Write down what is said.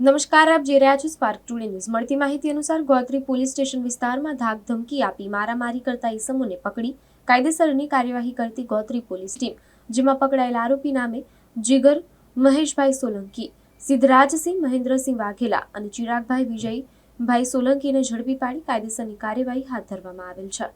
નમસ્કાર, આપ જે રહ્યા છો સ્પાર્ક ટુડે ન્યૂઝ મળતી માહિતી અનુસાર ગોત્રી પોલીસ સ્ટેશન વિસ્તારમાં ધાક ધમકી આપી, મારામારી કરતા ઈસમોને પકડી, કાયદેસરની કાર્યવાહી કરતી ગોત્રી પોલીસ ટીમ, જેમાં પકડાયેલા આરોપી નામે જીગર મહેશભાઈ સોલંકી, સિદ્ધરાજસિંહ મહેન્દ્રસિંહ વાઘેલા અને ચિરાગભાઈ વિજયભાઈ સોલંકીને ઝડપી પાડી કાયદેસરની કાર્યવાહી હાથ ધરવામાં આવેલ છે.